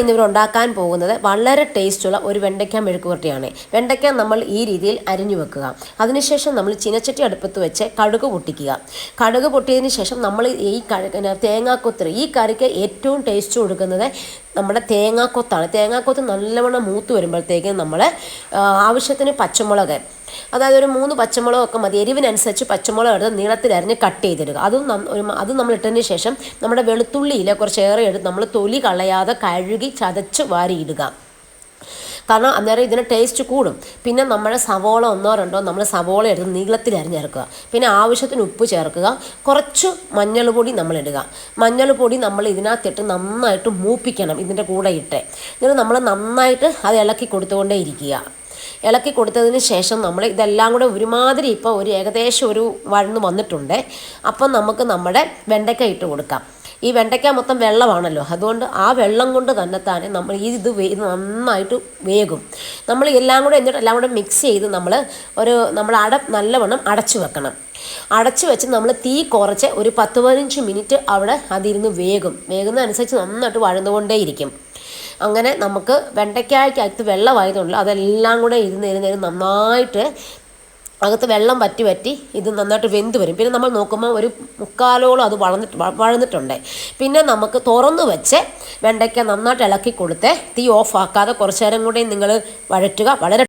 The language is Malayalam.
ഇന്നിവർ ഉണ്ടാക്കാൻ പോകുന്നത് വളരെ ടേസ്റ്റുള്ള ഒരു വെണ്ടയ്ക്ക മെഴുക്കുപുരട്ടിയാണ്. വെണ്ടയ്ക്ക നമ്മൾ ഈ രീതിയിൽ അരിഞ്ഞു വെക്കുക. അതിനുശേഷം നമ്മൾ ചിനച്ചട്ടി അടുപ്പത്ത് വെച്ച് കടുക് പൊട്ടിക്കുക. കടുക് പൊട്ടിയതിന് ശേഷം നമ്മൾ ഈ തേങ്ങാക്കൊത്ത് ഈ കറിക്ക് ഏറ്റവും ടേസ്റ്റ് കൊടുക്കുന്നത് നമ്മുടെ തേങ്ങാക്കൊത്താണ്. തേങ്ങാക്കൊത്ത് നല്ലവണ്ണം മൂത്ത് വരുമ്പോഴത്തേക്കും നമ്മൾ ആവശ്യത്തിന് പച്ചമുളക് അതായത് ഒരു മൂന്ന് പച്ചമുളകൊക്കെ മതി. എരിവിനനുസരിച്ച് പച്ചമുളക് എടുത്ത് നീളത്തിലരിഞ്ഞ് കട്ട് ചെയ്തിടുക. അതും ഒരു അത് നമ്മൾ ഇട്ടതിന് ശേഷം നമ്മുടെ വെളുത്തുള്ളിയിൽ കുറച്ച് ഏറെ എടുത്ത് നമ്മൾ തൊലി കളയാതെ കഴുകി ചതച്ച് വാരിയിടുക. കാരണം അന്നേരം ഇതിന് ടേസ്റ്റ് കൂടും. പിന്നെ നമ്മുടെ സവോള ഒന്നോ രണ്ടോ നമ്മൾ സവോള എടുത്ത് നീളത്തിൽ അരിഞ്ഞിറക്കുക. പിന്നെ ആവശ്യത്തിന് ഉപ്പ് ചേർക്കുക. കുറച്ച് മഞ്ഞൾ പൊടി നമ്മൾ ഇടുക. മഞ്ഞൾ പൊടി നമ്മൾ ഇതിനകത്തിട്ട് നന്നായിട്ട് മൂപ്പിക്കണം ഇതിന്റെ കൂടെ ഇട്ട്. എന്നിട്ട് നമ്മൾ നന്നായിട്ട് അത് ഇളക്കി കൊടുത്തുകൊണ്ടേ ഇരിക്കുക. ഇളക്കി കൊടുത്തതിന് ശേഷം നമ്മൾ ഇതെല്ലാം കൂടെ ഒരുമാതിരി ഇപ്പോൾ ഒരു ഏകദേശം ഒരു വഴന്ന് വന്നിട്ടുണ്ട്. അപ്പം നമുക്ക് നമ്മുടെ വെണ്ടയ്ക്ക ഇട്ട് കൊടുക്കാം. ഈ വെണ്ടയ്ക്ക മൊത്തം വെള്ളമാണല്ലോ. അതുകൊണ്ട് ആ വെള്ളം കൊണ്ട് തന്നെ തന്നെ നമ്മൾ ഈ ഇത് നന്നായിട്ട് വേകും. നമ്മൾ എല്ലാം കൂടെ എന്നിട്ട് എല്ലാം കൂടെ മിക്സ് ചെയ്ത് നമ്മൾ ഒരു നമ്മൾ അട നല്ലവണ്ണം അടച്ചു വെക്കണം. അടച്ചു വെച്ച് നമ്മൾ തീ കുറച്ച് ഒരു പത്ത് പതിനഞ്ച് മിനിറ്റ് അവിടെ അതിരുന്ന് വേകും. വേകുന്നതനുസരിച്ച് നന്നായിട്ട് വഴന്നുകൊണ്ടേയിരിക്കും. അങ്ങനെ നമുക്ക് വെണ്ടയ്ക്കായ്ക്കകത്ത് വെള്ളമായതുകൊണ്ട് അതെല്ലാം കൂടെ ഇരുന്ന് ഇരുന്ന് നന്നായിട്ട് അകത്ത് വെള്ളം പറ്റി വറ്റി ഇത് നന്നായിട്ട് വെന്ത് വരും. പിന്നെ നമ്മൾ നോക്കുമ്പോൾ ഒരു മുക്കാലോളം അത് വളർന്നിട്ട് വഴന്നിട്ടുണ്ട് പിന്നെ നമുക്ക് തുറന്ന് വെച്ച് വെണ്ടയ്ക്ക നന്നായിട്ട് ഇളക്കി കൊടുത്ത് തീ ഓഫ് ആക്കാതെ കുറച്ച് നേരം കൂടി നിങ്ങൾ വഴറ്റുക. വളരെ